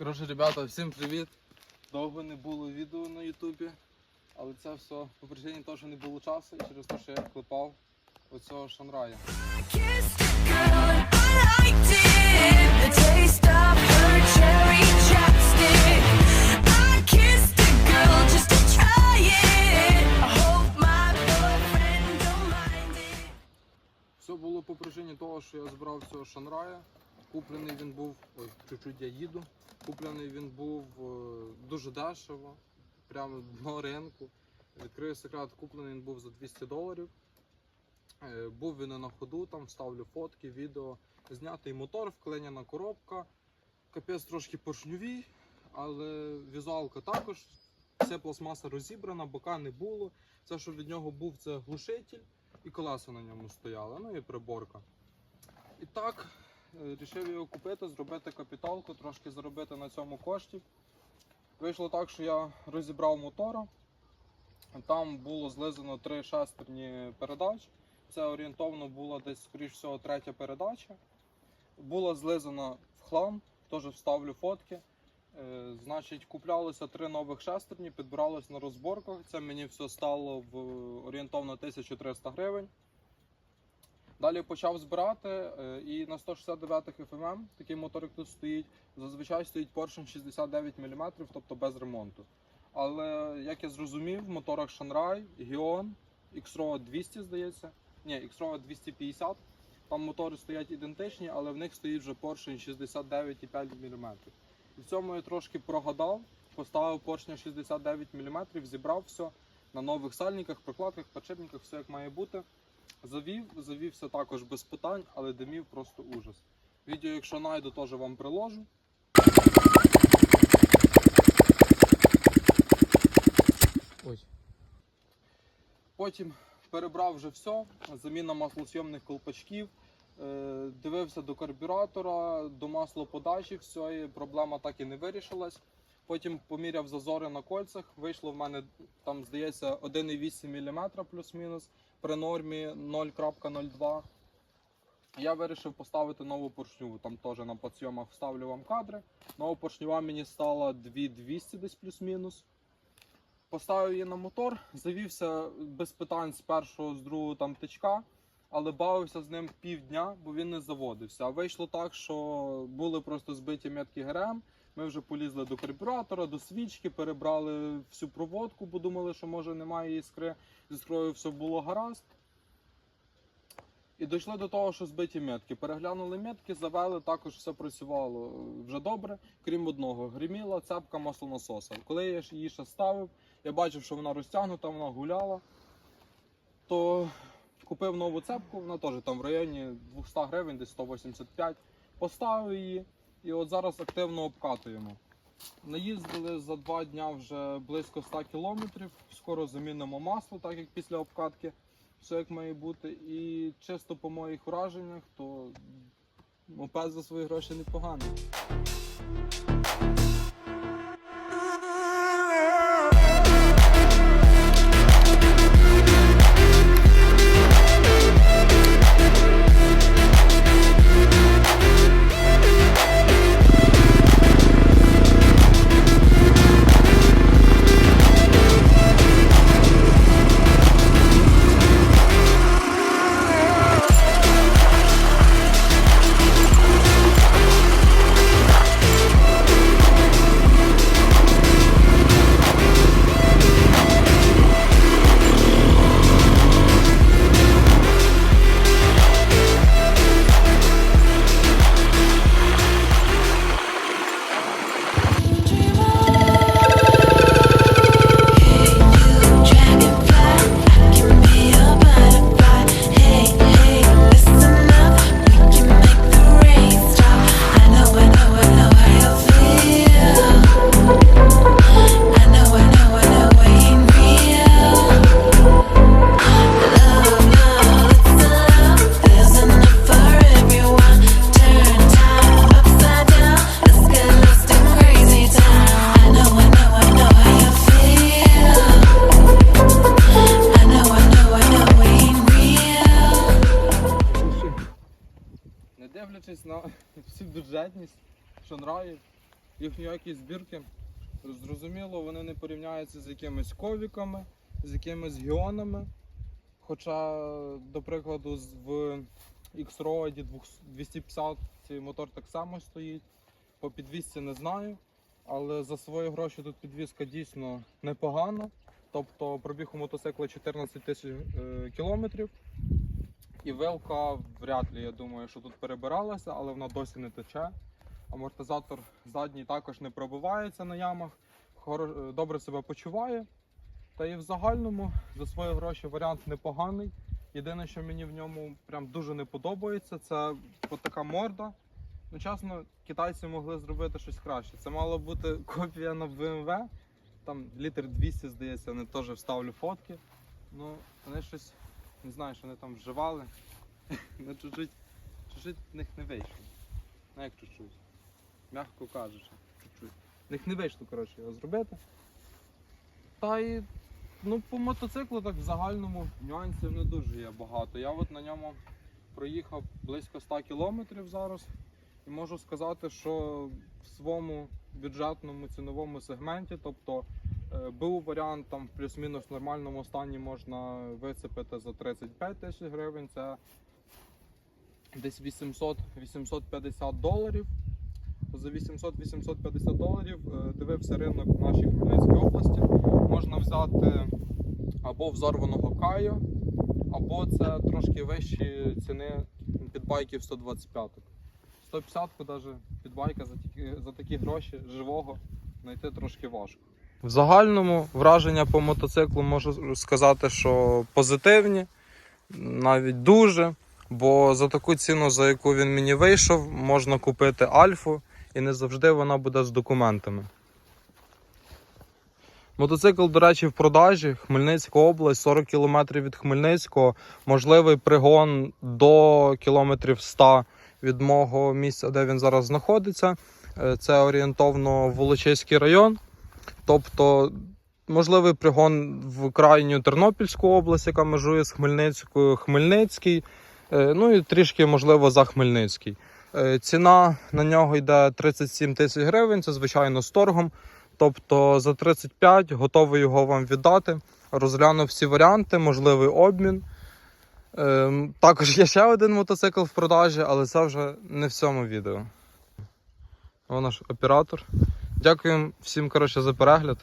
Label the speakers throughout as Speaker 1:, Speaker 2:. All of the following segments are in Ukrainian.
Speaker 1: Коротше, ребята, всім привіт. Довго не було відео на Ютубі, але це все по причині того, що не було часу і через те, що я клепав оцього шанрая. Все було по причині того, що я збирав цього шанрая. Куплений він був. Ой, чуть-чуть я їду. Куплений він був е, дуже дешево, прямо на ринку. Відкрию секрет, куплений він був за 200 доларів. Е, Був він і на ходу, там вставлю фотки, відео. Знятий мотор, вклинена коробка. Капець трошки поршньовий, але візуалка також. Вся пластмаса розібрана, бока не було. Все, що від нього був, це глушитель і колеса на ньому стояли, ну і приборка. І так, рішив його купити, зробити капіталку, трошки заробити на цьому коштів. Вийшло так, що я розібрав мотора. Там було злизано три шестерні передач. Це орієнтовно була десь, скоріш всього, третя передача. Була злизана в хлам, теж вставлю фотки. Е, значить, куплялося три нових шестерні, підбиралось на розборках. Це мені все стало в орієнтовно 1300 гривень. Далі почав збирати е, і на 169 FMM, такий мотор, як тут стоїть, зазвичай стоїть поршень 69 мм, тобто без ремонту. Але як я зрозумів, в моторах Shanrai, Gion, X-Road 200, здається, ні, X-Road 250, там мотори стоять ідентичні, але в них стоїть вже поршень 69,5 мм. І в цьому я трошки прогадав, поставив поршня 69 мм, зібрав все на нових сальниках, прокладках, подшипниках, все як має бути. Завів, завівся також без питань, але димів просто ужас. Відео, якщо знайду, теж вам приложу. Ой. Потім перебрав вже все, заміна маслосйомних колпачків, е, дивився до карбюратора, до маслоподачі, все, і проблема так і не вирішилась. Потім поміряв зазори на кольцях, вийшло в мене там, здається, 1,8 мм плюс-мінус при нормі 0.02. Я вирішив поставити нову поршню. Там теж на подсйомах вставлю вам кадри. Нова поршнева мені стала 2200 десь плюс-мінус. Поставив її на мотор, завівся без питань з першого, з другого там тичка, але бавився з ним півдня, бо він не заводився. А вийшло так, що були просто збиті метки ГРМ. Ми вже полізли до карбюратора, до свічки, перебрали всю проводку, бо думали, що може немає іскри. Зі строю все було гаразд. І дійшли до того, що збиті метки. Переглянули метки, завели, також все працювало вже добре, крім одного. Гриміла цепка маслонасоса. Коли я її ще ставив, я бачив, що вона розтягнута, вона гуляла. То купив нову цепку, вона теж там в районі 200 гривень, десь 185. Поставив її і от зараз активно обкатуємо. Наїздили за два дня вже близько 100 кілометрів. Скоро замінимо масло, так як після обкатки, все як має бути. І чисто по моїх враженнях, то мопед за свої гроші непоганий. Що нравить, їхню якість збірки. Зрозуміло, вони не порівняються з якимись ковіками, з якимись гіонами. Хоча, до прикладу, в X-Road 250 мотор так само стоїть. По підвісці не знаю. Але за свої гроші тут підвізка дійсно непогана. Тобто пробіг у мотоцикла 14 тисяч е, кілометрів. І вилка вряд ли, я думаю, що тут перебиралася, але вона досі не тече. Амортизатор задній також не пробивається на ямах, е, добре себе почуває. Та і в загальному за свої гроші варіант непоганий. Єдине, що мені в ньому прям дуже не подобається, це от така морда. Ну, чесно, китайці могли зробити щось краще. Це мала бути копія на BMW. Там літр 200, здається, вони теж вставлю фотки. Ну, вони щось, не знаю, що вони там вживали. Ну, чуть-чуть в них не вийшло. Ну як чуть-чуть. Мягко кажучи, них не вийшло, коротше, його зробити. Та й ну, по мотоциклу так в загальному нюансів не дуже є багато. Я от на ньому проїхав близько 100 кілометрів зараз. І можу сказати, що в своєму бюджетному ціновому сегменті, тобто е, був варіант там в плюс-мінус нормальному стані можна вицепити за 35 тисяч гривень. Це десь 800-850 доларів. За 800-850 доларів е, дивився ринок в нашій Хмельницькій області. Можна взяти або взорваного Каю, або це трошки вищі ціни підбайків 125. 150-ку навіть підбайка за такі, за такі гроші живого знайти трошки важко. В загальному враження по мотоциклу можу сказати, що позитивні, навіть дуже. Бо за таку ціну, за яку він мені вийшов, можна купити альфу, і не завжди вона буде з документами. Мотоцикл, до речі, в продажі. Хмельницька область, 40 км від Хмельницького. Можливий пригон до кілометрів 100 від мого місця, де він зараз знаходиться. Е, Це орієнтовно Волочиський район. Тобто, можливий пригон в крайню Тернопільську область, яка межує з Хмельницькою, Хмельницький. Е, Ну і трішки, можливо, за Хмельницький. Е, Ціна на нього йде 37 тисяч гривень, це звичайно з торгом. Тобто за 35 готовий його вам віддати. Розглянув всі варіанти, можливий обмін. Ем, також є ще один мотоцикл в продажі, але це вже не в цьому відео. О наш оператор. Дякуємо всім коротше, за перегляд.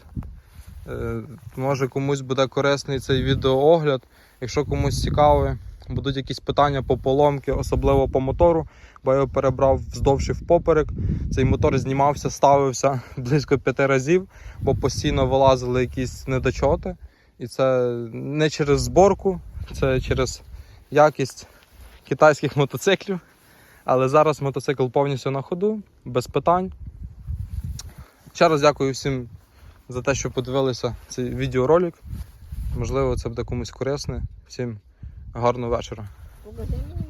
Speaker 1: Е, може комусь буде корисний цей відеоогляд. Якщо комусь цікавий, будуть якісь питання по поломки, особливо по мотору, бо я його перебрав вздовж і впоперек. Цей мотор знімався, ставився близько п'яти разів, бо постійно вилазили якісь недочоти. І це не через зборку, це через якість китайських мотоциклів. Але зараз мотоцикл повністю на ходу, без питань. Ще раз дякую всім за те, що подивилися цей відеоролик. Можливо, це буде комусь корисне. Всім гарного вечора.
Speaker 2: Покажи мені